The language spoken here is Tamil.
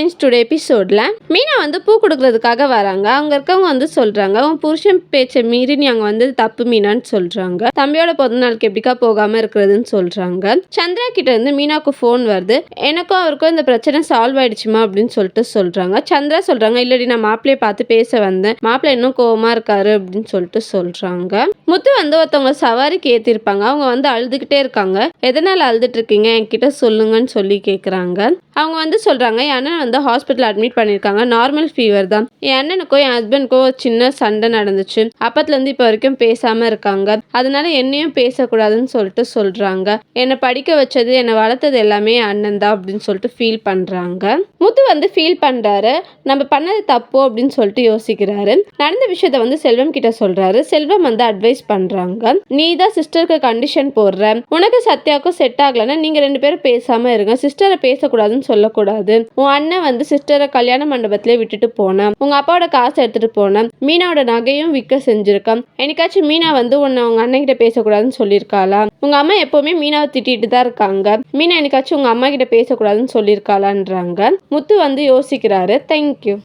ஃப்ரெண்ட்ஸ் டுடே எபிசோடில் மீனா வந்து பூ கொடுக்கறதுக்காக வராங்க. அங்கே இருக்கவங்க வந்து சொல்கிறாங்க உன் புருஷன் பேச்சை மீறி நீ அங்கே வந்து தப்பு மீனான்னு சொல்கிறாங்க தம்பியோட பிறந்த நாளுக்கு எப்படிக்கா போகாமல் இருக்கிறதுன்னு சொல்கிறாங்க சந்திரா கிட்ட இருந்து மீனாவுக்கு ஃபோன் வருது. எனக்கும் அவருக்கும் இந்த பிரச்சனை சால்வ் ஆயிடுச்சுமா? அப்படின்னு சொல்லிட்டு சொல்கிறாங்க சந்திரா சொல்கிறாங்க இல்லடி நான் மாப்பிள்ளையை பார்த்து பேச வந்தேன். மாப்பிள்ளை இன்னும் கோவமாக இருக்காரு அப்படின்னு சொல்லிட்டு சொல்கிறாங்க முத்து வந்து ஒருத்தவங்க சவாரிக்கு ஏற்றிருப்பாங்க அவங்க வந்து அழுதுகிட்டே இருக்காங்க. எதனால் அழுதுட்டு இருக்கீங்க? என்கிட்ட சொல்லுங்கன்னு சொல்லி கேட்குறாங்க அவங்க வந்து சொல்கிறாங்க ஏன்னா வந்து ஹாஸ்பிட்டல் அட்மிட் பண்ணியிருக்காங்க. நார்மல் ஃபீவர் தான். என் அண்ணனுக்கும் என் ஹஸ்பண்ட்க்கோ ஒரு சின்ன சண்டை நடந்துச்சு. அப்பத்துலேருந்து இப்போ வரைக்கும் பேசாமல் இருக்காங்க. அதனால என்னையும் பேசக்கூடாதுன்னு சொல்லிட்டு சொல்கிறாங்க என்னை படிக்க வச்சது என்னை வளர்த்தது எல்லாமே அண்ணன் தான் அப்படின்னு சொல்லிட்டு ஃபீல் பண்ணுறாங்க முத்து வந்து ஃபீல் பண்ணுறாரு நம்ம பண்ணது தப்பு அப்படின்னு சொல்லிட்டு யோசிக்கிறாரு. நடந்த விஷயத்த வந்து செல்வம் கிட்ட சொல்கிறாரு செல்வம் வந்து அட்வைஸ் பண்ணுறாங்க நீ தான் சிஸ்டருக்கு கண்டிஷன் போடுற. உனக்கு சத்யாவுக்கும் செட் ஆகலைன்னா நீங்க ரெண்டு பேரும் பேசாமல் இருங்க. சிஸ்டரை பேசக்கூடாதுன்னு சொல்லக்கூடாது. உன் அண்ணன் வந்து சிஸ்டரை கல்யாண மண்டபத்திலே விட்டுட்டு போனேன். உங்க அப்பாவோட காசு எடுத்துட்டு போனேன். மீனாவோட நகையும் விற்க செஞ்சிருக்கேன். என்னைக்காச்சும் மீனா வந்து உன்னை உங்க அண்ணன்கிட்ட பேசக்கூடாதுன்னு சொல்லியிருக்காளா? உங்க அம்மா எப்பவுமே மீனாவை திட்டிட்டு தான் இருக்காங்க. மீனா என்னைக்காச்சும் உங்க அம்மா கிட்ட பேசக்கூடாதுன்னு சொல்லியிருக்காளான்றாங்க. முத்து வந்து யோசிக்கிறாரு. தேங்க்யூ